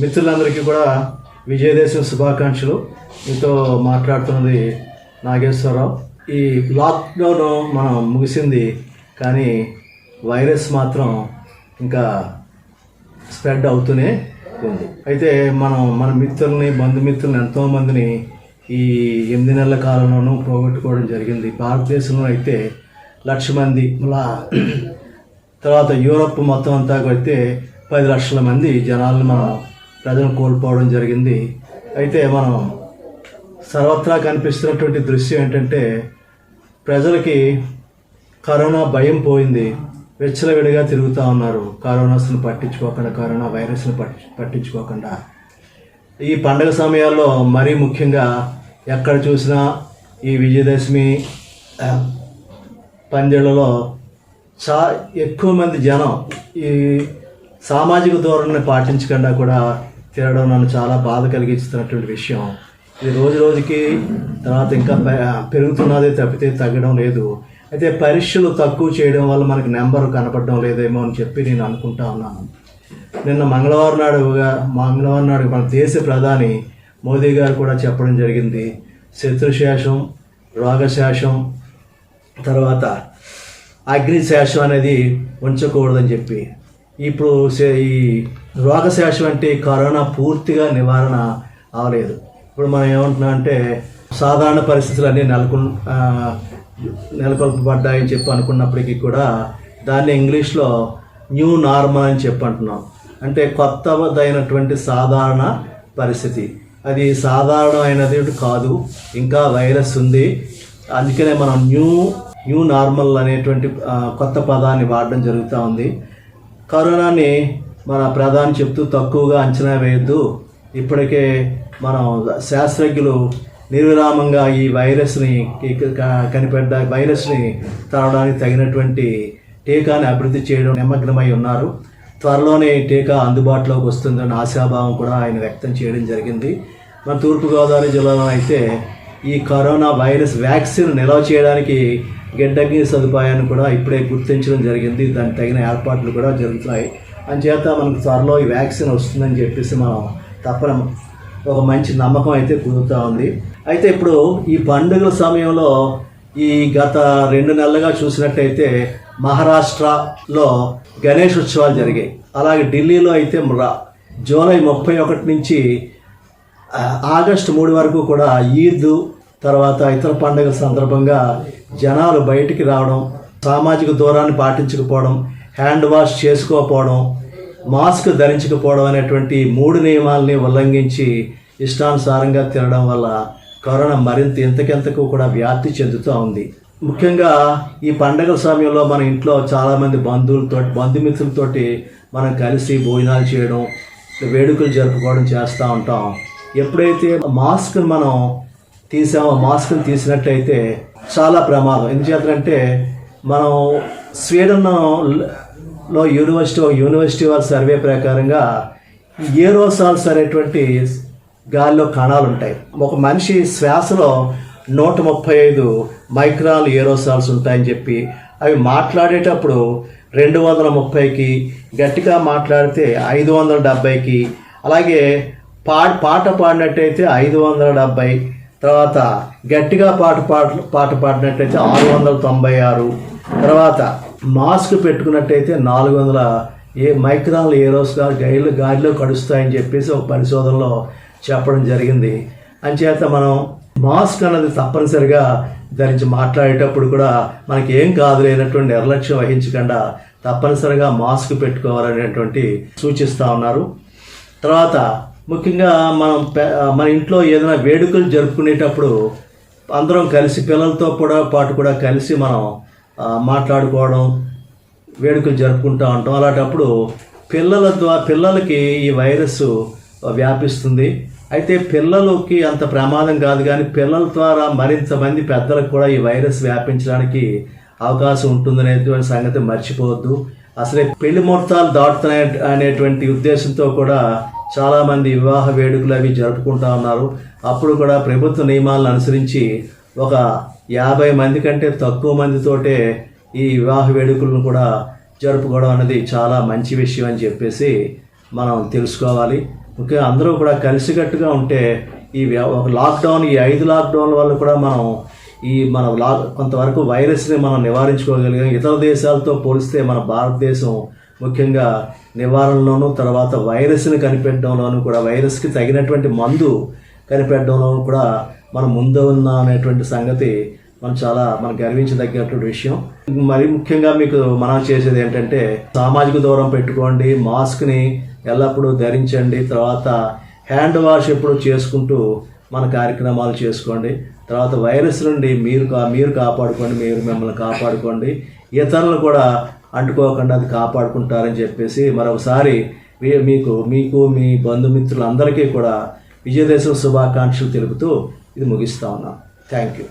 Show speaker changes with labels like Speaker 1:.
Speaker 1: మిత్రులందరికీ కూడా విజయదేశం శుభాకాంక్షలు. మీతో మాట్లాడుతున్నది నాగేశ్వరరావు. ఈ లాక్డౌన్ మనం ముగిసింది కానీ వైరస్ మాత్రం ఇంకా స్ప్రెడ్ అవుతూనే ఉంది. అయితే మనం మన మిత్రుల్ని బంధుమిత్రుల్ని ఎంతోమందిని ఈ ఎనిమిది నెలల కాలంలోనూ పోగొట్టుకోవడం జరిగింది. భారతదేశంలో అయితే లక్ష మంది మళ్ళా తర్వాత యూరప్ మొత్తం అంతా అయితే పది లక్షల మంది జనాలను మనం ప్రజలను కోల్పోవడం జరిగింది. అయితే మనం సర్వత్రా కనిపిస్తున్నటువంటి దృశ్యం ఏంటంటే ప్రజలకి కరోనా భయం పోయింది. వెచ్చలవిడిగా తిరుగుతూ ఉన్నారు. కరోనాస్ను పట్టించుకోకుండా కరోనా వైరస్ను పట్టి పట్టించుకోకుండా. ఈ పండగ సమయాల్లో మరీ ముఖ్యంగా ఎక్కడ చూసినా ఈ విజయదశమి పందిళ్ళలో చా ఎక్కువ మంది జనం ఈ సామాజిక ధోరణిని పాటించకుండా కూడా తినడం నన్ను చాలా బాధ కలిగిస్తున్నటువంటి విషయం. ఇది రోజు రోజుకి తర్వాత ఇంకా పెరుగుతున్నది పెరుగుతున్నదే తప్పితే తగ్గడం లేదు. అయితే పరీక్షలు తక్కువ చేయడం వల్ల మనకి నెంబర్ కనపడడం లేదేమో అని చెప్పి నేను అనుకుంటా ఉన్నాను. నిన్న మంగళవారం నాడుగా మంగళవారం నాడు మన దేశ ప్రధాని మోదీ గారు కూడా చెప్పడం జరిగింది. శత్రుశేషం రోగశేషం తర్వాత అగ్నిశేషం అనేది ఉంచకూడదని చెప్పి. ఇప్పుడు ఈ రోగశేషం అంటే కరోనా పూర్తిగా నివారణ అవలేదు. ఇప్పుడు మనం ఏమంటున్నాం అంటే సాధారణ పరిస్థితులన్నీ నెలకొ నెలకొల్ నెలకొల్పబడ్డాయని చెప్పి అనుకున్నప్పటికీ కూడా దాన్ని ఇంగ్లీష్లో న్యూ నార్మల్ అని చెప్పి అంటున్నాం. అంటే కొత్తదైనటువంటి సాధారణ పరిస్థితి. అది సాధారణమైనది కాదు ఇంకా వైరస్ ఉంది. అందుకనే మనం న్యూ న్యూ నార్మల్ అనేటువంటి కొత్త పదాన్ని వాడడం జరుగుతూ ఉంది. కరోనాని మన ప్రధాని చెప్తూ తక్కువగా అంచనా వేయొద్దు. ఇప్పటికే మనం శాస్త్రజ్ఞులు నిర్విరామంగా ఈ వైరస్ని ఈ కనిపెట్ట వైరస్ని తరవడానికి తగినటువంటి టీకాని అభివృద్ధి చేయడం నిమగ్నమై ఉన్నారు. త్వరలోనే టీకా అందుబాటులోకి వస్తుందన్న ఆశాభావం కూడా ఆయన వ్యక్తం చేయడం జరిగింది. మన తూర్పుగోదావరి జిల్లాలో అయితే ఈ కరోనా వైరస్ వ్యాక్సిన్ నిల్వ చేయడానికి గిడ్డంగి సదుపాయాన్ని కూడా ఇప్పుడే గుర్తించడం జరిగింది. దానికి తగిన ఏర్పాట్లు కూడా జరుగుతున్నాయి. అంచేత మనకు త్వరలో ఈ వ్యాక్సిన్ వస్తుందని చెప్పేసి మనం తప్పన ఒక మంచి నమ్మకం అయితే కుదురుతూ ఉంది. అయితే ఇప్పుడు ఈ పండుగల సమయంలో ఈ గత రెండు నెలలుగా చూసినట్టయితే మహారాష్ట్రలో గణేష్ ఉత్సవాలు జరిగాయి. అలాగే ఢిల్లీలో అయితే జూలై ముప్పై ఒకటి నుంచి ఆగస్టు మూడు వరకు కూడా ఈద్ తర్వాత ఇతర పండుగల సందర్భంగా జనాలు బయటికి రావడం సామాజిక దూరాన్ని పాటించకపోవడం హ్యాండ్ వాష్ చేసుకోకపోవడం మాస్క్ ధరించకపోవడం అనేటువంటి మూడు నియమాలని ఉల్లంఘించి ఇష్టానుసారంగా తినడం వల్ల కరోనా మరింత ఇంతకెంతకు కూడా వ్యాప్తి చెందుతూ ఉంది. ముఖ్యంగా ఈ పండగల సమయంలో మన ఇంట్లో చాలామంది బంధువులతో బంధుమిత్రులతోటి మనం కలిసి భోజనాలు చేయడం వేడుకలు జరుపుకోవడం చేస్తూ ఉంటాం. ఎప్పుడైతే మాస్క్ మనం తీసామో మాస్క్ని తీసినట్టయితే చాలా ప్రమాదం. ఎందుచేతంటే మనం స్వీడన్లో యూనివర్సిటీ ఒక యూనివర్సిటీ వాళ్ళ సర్వే ప్రకారంగా ఏరోసాల్స్ అనేటువంటి గాలిలో కణాలు ఉంటాయి. ఒక మనిషి శ్వాసలో నూట ముప్పై ఐదు మైక్రాన్ ఏరోసాల్స్ ఉంటాయని చెప్పి అవి మాట్లాడేటప్పుడు రెండు వందల ముప్పైకి గట్టిగా మాట్లాడితే ఐదు వందల డెబ్బైకి అలాగే పా పాట పాడినట్టయితే ఐదు వందల డెబ్బై తర్వాత గట్టిగా పాట పాట పాట పాడినట్టయితే ఆరు వందల తొంభై ఆరు తర్వాత మాస్క్ పెట్టుకున్నట్టయితే నాలుగు వందల ఏ మైక్రాన్లు ఏరోస్గా గైడ్లు గాలిలో కడుస్తాయని చెప్పేసి ఒక పరిశోధనలో చెప్పడం జరిగింది. అంచేత మనం మాస్క్ అన్నది తప్పనిసరిగా ధరించి మాట్లాడేటప్పుడు కూడా మనకి ఏం కాదు లేనటువంటి నిర్లక్ష్యం వహించకుండా తప్పనిసరిగా మాస్క్ పెట్టుకోవాలనేటువంటి సూచిస్తూ ఉన్నారు. తర్వాత ముఖ్యంగా మనం మన ఇంట్లో ఏదైనా వేడుకలు జరుపుకునేటప్పుడు అందరం కలిసి పిల్లలతో కూడా పాటు కూడా కలిసి మనం మాట్లాడుకోవడం వేడుకలు జరుపుకుంటూ ఉంటాం. అలాంటప్పుడు పిల్లల ద్వారా పిల్లలకి ఈ వైరస్ వ్యాపిస్తుంది. అయితే పిల్లలకి అంత ప్రమాదం కాదు కానీ పిల్లల ద్వారా మరింత మంది పెద్దలకు కూడా ఈ వైరస్ వ్యాపించడానికి అవకాశం ఉంటుందనేటువంటి సంగతి మర్చిపోవద్దు. అసలే పెళ్ళి ముహూర్తాలు దాటుతున్నాయి అనేటువంటి ఉద్దేశంతో కూడా చాలామంది వివాహ వేడుకలు అవి జరుపుకుంటా ఉన్నారు. అప్పుడు కూడా ప్రభుత్వ నియమాలను అనుసరించి ఒక యాభై మంది కంటే తక్కువ మందితోటే ఈ వివాహ వేడుకలను కూడా జరుపుకోవడం అనేది చాలా మంచి విషయం అని చెప్పేసి మనం తెలుసుకోవాలి. ముఖ్యంగా అందరూ కూడా కలిసికట్టుగా ఉంటే ఈ వ్య- ఒక లాక్డౌన్ ఈ ఐదు లాక్డౌన్ల వల్ల కూడా మనం ఈ మన లా కొంతవరకు వైరస్ని మనం నివారించుకోగలిగాం. ఇతర దేశాలతో పోలిస్తే మన భారతదేశం ముఖ్యంగా నివారణలోను తర్వాత వైరస్ని కనిపెట్టడంలోనూ కూడా వైరస్కి తగినటువంటి మందు కనిపెట్టడంలోనూ కూడా మనం ముందు ఉన్న అనేటువంటి సంగతి మనం చాలా మనం గర్వించదగినటువంటి విషయం. మరి ముఖ్యంగా మీకు మనం చేసేది ఏంటంటే సామాజిక దూరం పెట్టుకోండి మాస్క్ని ఎల్లప్పుడూ ధరించండి తర్వాత హ్యాండ్ వాష్ ఎప్పుడు చేసుకుంటూ మన కార్యక్రమాలు చేసుకోండి తర్వాత వైరస్ నుండి మీరు కా మీరు కాపాడుకోండి మీరు మిమ్మల్ని కాపాడుకోండి ఇతరులు కూడా అంటుకోకుండా అది కాపాడుకుంటారని చెప్పేసి మరొకసారి మీకు మీకు మీ బంధుమిత్రులందరికీ కూడా విజయదశమి శుభాకాంక్షలు తెలుపుతూ ఇది ముగిస్తా ఉన్నాం. Thank you